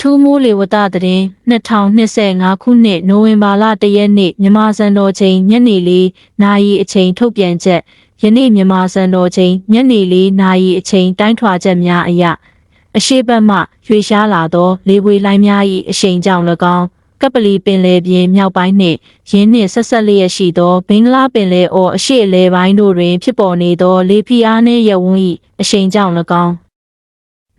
ထူးမိုးလေဝသသတင်း2025ခုနှစ်နိုဝင်ဘာလ1ရက်နေ့မြန်မာစံတော်ချိန်ညနေ4နာရီအချိန်ထုတ်ပြန်ချက်ယနေ့မြန်မာစံတော်ချိန်ညနေ4နာရီအချိန်တိုင်းထွာချက်များအရအရှိတ်ဘက်မှရွေရှားလာသော လေပွေလိုင်းများ၏အရှိန်ကြောင့်၎င်းကပလီပင်လယ်ပြင်မြောက်ပိုင်းနှင့်ရင်းနှင့်ဆက်ဆက်လျက်ရှိသောဘင်္ဂလားပင်လယ်အော်အရှိအလဲပိုင်းတို့တွင် ဖြစ်ပေါ်နေသောလေဖိအားနှင့်ရဝန်း၏အရှိန်ကြောင့်၎င်း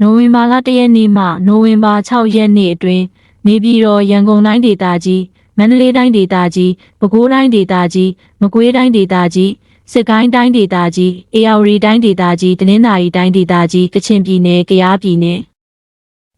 နိုဝင်ဘာလ၁ရက်နေ့မှနိုဝင်ဘာ6ရက်နေ့အတွင်းနေပြည်တော်ရန်ကုန်တိုင်းဒေသကြီးမန္တလေးတိုင်းဒေသကြီးပဲခူးတိုင်းဒေသကြီးမကွေးတိုင်းဒေသကြီးစစ်ကိုင်းတိုင်းဒေသကြီးအေရဝတီတိုင်းဒေသကြီးတနင်္သာရီတိုင်းဒေသကြီးကချင်ပြည်နယ်ကယားပြည်နယ်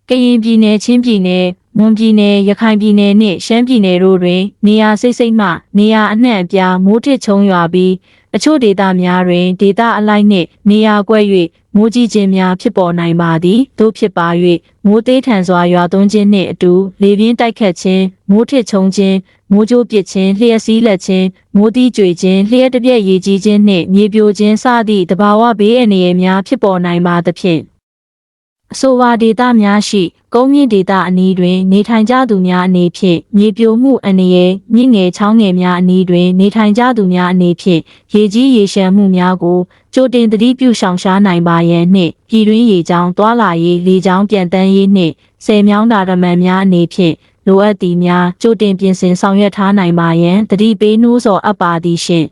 ကရင်ပြည်နယ်ချင်းပြည်နယ်မွန်ပြည်နယ်ရခိုင်ပြည်နယ်နှင့်ရှမ်းပြည်နယ်တို့တွင် နေရာစိတ်စိတ်မှ နေရာအနှံ့အပြားမိုးထစ်ချုံရွာပြီးအချို့ဒေသများတွင်ဒေသအလိုက်နှင့်နေရာကွက်၍ မိုးကြီးခြင်းများဖြစ်ပေါ်နိုင်ပါသည်တို့ဖြစ်ပါ၍မိုးသေးထန်စွာရွာသွန်းခြင်းနှင့်အတူလေပြင်းတိုက်ခတ်ခြင်းမိုးထစ်ချုံခြင်းမိုးကြိုးပစ်ခြင်းလျှက်စီးလက်ခြင်းမိုးသီးကြွေခြင်းလျှက်တစ်ပြက်ရည်ကြီးခြင်းနှင့်မြေပြိုခြင်းစသည့်တဘာဝဘေးအန္တရာယ်များဖြစ်ပေါ်နိုင်ပါသဖြင့် အဆိုပါဒေသများရှိ ကုန်းမြင့်ဒေသအနီးတွင် နေထိုင်ကြသူများအနေဖြင့်မြေပြိုမှုအန္တရာယ်မြင့်ငယ်ချောင်းငယ်များအနီးတွင် နေထိုင်ကြသူများအနေဖြင့်ရေကြီးရေရှမ်းမှုများကိုကြိုတင်သတိပြုရှောင်ရှားနိုင်ပါရန်နှင့်ပြည်တွင်းရေကြောင်းသွာလာရေးလေကြောင်းပြန်တန်းရေးနှင့်ဆယ်မြောင်းတာရမန်များအနေဖြင့်လိုအပ်သည်များကြိုတင်ပြင်ဆင်ဆောင်ရွက်ထားနိုင်ပါရန်သတိပေးနှိုးဆော်အပ်ပါသည်ရှင့်